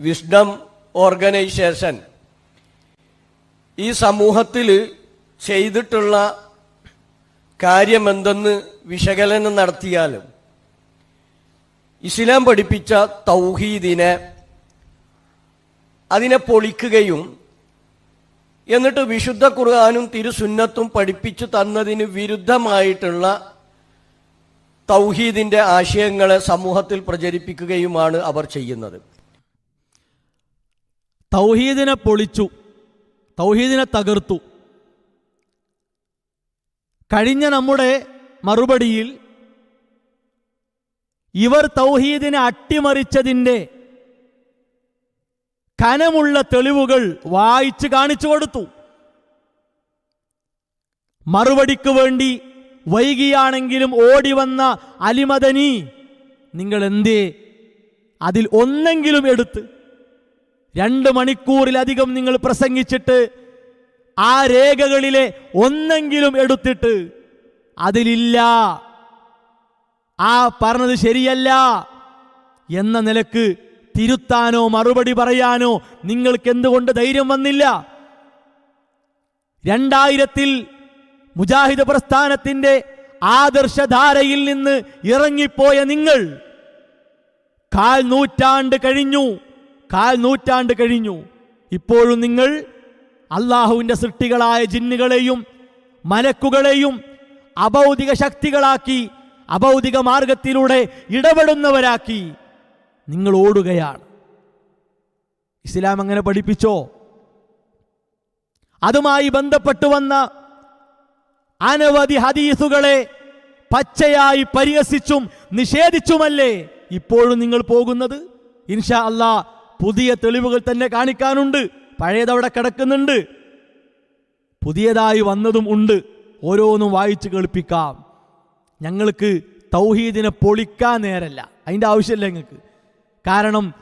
Wisdom organisation ഈ സമൂഹത്തിൽ ചെയ്തിട്ടുള്ള കാര്യമെന്തെന്ന് വിശകലനം നടത്തിയാലും ഇസ്ലാം പഠിപ്പിച്ച തൗഹീദിനെ അതിനെ പൊളിക്കുകയും എന്നിട്ട് വിശുദ്ധ ഖുർആാനും തിരുസുന്നത്തും പഠിപ്പിച്ചു തന്നതിന് വിരുദ്ധമായിട്ടുള്ള തൗഹീദിന്റെ ആശയങ്ങളെ സമൂഹത്തിൽ പ്രചരിപ്പിക്കുകയുമാണ് അവർ ചെയ്യുന്നത്. തൗഹീദിനെ പൊളിച്ചു തൗഹീദിനെ തകർത്തു. കഴിഞ്ഞ നമ്മുടെ മറുപടിയിൽ ഇവർ തൗഹീദിനെ അട്ടിമറിച്ചതിന്റെ കനമുള്ള തെളിവുകൾ വായിച്ച് കാണിച്ചു കൊടുത്തു. മറുപടിക്ക് വേണ്ടി വൈകിയാണെങ്കിലും ഓടി വന്ന അലിമദനി നിങ്ങൾ എന്തേ അതിൽ ഒന്നെങ്കിലും എടുത്ത് രണ്ട് മണിക്കൂറിലധികം നിങ്ങൾ പ്രസംഗിച്ചിട്ട് ആ രേഖകളിലെ ഒന്നെങ്കിലും എടുത്തിട്ട് അതിലില്ല. ആ പറഞ്ഞത് ശരിയല്ല എന്ന നിലയ്ക്ക് തിരുത്താനോ മറുപടി പറയാനോ നിങ്ങൾക്ക് എന്തുകൊണ്ട് ധൈര്യം വന്നില്ല? രണ്ടായിരത്തിൽ മുജാഹിദ് പ്രസ്ഥാനത്തിന്റെ ആദർശധാരയിൽ നിന്ന് ഇറങ്ങിപ്പോയ നിങ്ങൾ കാൽ നൂറ്റാണ്ട് കഴിഞ്ഞു. കാൽ നൂറ്റാണ്ട് കഴിഞ്ഞു. ഇപ്പോഴും നിങ്ങൾ അള്ളാഹുവിന്റെ സൃഷ്ടികളായ ജിന്നുകളെയും മലക്കുകളെയും അഭൗതിക ശക്തികളാക്കി അഭൗതിക മാർഗത്തിലൂടെ ഇടപെടുന്നവരാക്കി നിങ്ങൾ ഓടുകയാണ്. ഇസ്ലാം അങ്ങനെ പഠിപ്പിച്ചോ? അതുമായി ബന്ധപ്പെട്ടു വന്ന അനവധി ഹദീസുകളെ പച്ചയായി പരിഹസിച്ചും നിഷേധിച്ചുമല്ലേ ഇപ്പോഴും നിങ്ങൾ പോകുന്നത്? ഇൻഷാ അല്ലാ പുതിയ തെളിവുകൾ തന്നെ കാണിക്കാനുണ്ട്. പഴയതവിടെ കിടക്കുന്നുണ്ട്. പുതിയതായി വന്നതും ഉണ്ട്. ഓരോന്നും വായിച്ചു കേൾപ്പിക്കാം. ഞങ്ങൾക്ക് തൗഹീദിനെ പൊളിക്കാൻ നേരല്ല. അതിന്റെ ആവശ്യമില്ല ഞങ്ങൾക്ക്. കാരണം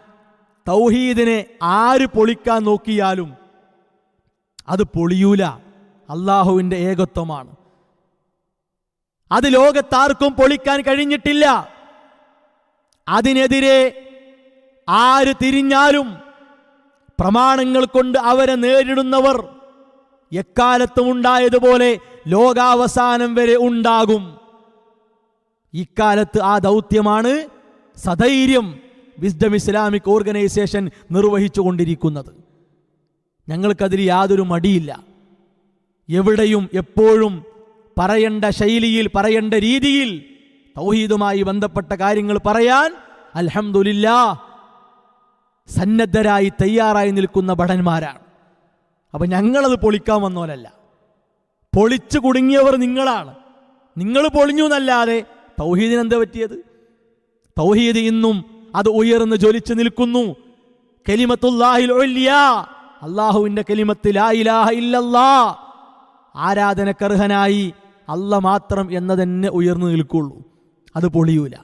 തൗഹീദിനെ ആര് പൊളിക്കാൻ നോക്കിയാലും അത് പൊളിയൂല. അള്ളാഹുവിന്റെ ഏകത്വമാണ്. അത് ലോകത്താർക്കും പൊളിക്കാൻ കഴിഞ്ഞിട്ടില്ല. അതിനെതിരെ ആര് തിരിഞ്ഞാലും പ്രമാണങ്ങൾ കൊണ്ട് അവരെ നേരിടുന്നവർ എക്കാലത്തും ഉണ്ടായതുപോലെ ലോകാവസാനം വരെ ഉണ്ടാകും. ഇക്കാലത്ത് ആ ദൗത്യമാണ് സധൈര്യം വിസ്ഡം ഇസ്ലാമിക് ഓർഗനൈസേഷൻ നിർവഹിച്ചു കൊണ്ടിരിക്കുന്നത് ഞങ്ങൾക്കതിൽ യാതൊരു മടിയില്ല. എവിടെയും എപ്പോഴും പറയേണ്ട ശൈലിയിൽ പറയേണ്ട രീതിയിൽ തൗഹീദുമായി ബന്ധപ്പെട്ട കാര്യങ്ങൾ പറയാൻ അൽഹംദുലില്ലാ സന്നദ്ധരായി തയ്യാറായി നിൽക്കുന്ന ഭടന്മാരാണ്. അപ്പം ഞങ്ങളത് പൊളിക്കാൻ വന്നോലല്ല പൊളിച്ചു കുടുങ്ങിയവർ നിങ്ങളാണ്. നിങ്ങൾ പൊളിഞ്ഞു എന്നല്ലാതെ തൗഹീദിന് എന്താ പറ്റിയത്? തൗഹീദ് ഇന്നും അത് ഉയർന്ന് ജ്വലിച്ചു നിൽക്കുന്നു. കെലിമത്തുല്ലാഹിൽ അള്ളാഹുവിന്റെ കലിമത്തിൽ ആരാധനക്കർഹനായി അല്ല മാത്രം എന്നതന്നെ ഉയർന്നു നിൽക്കുള്ളൂ. അത് പൊളിയൂല.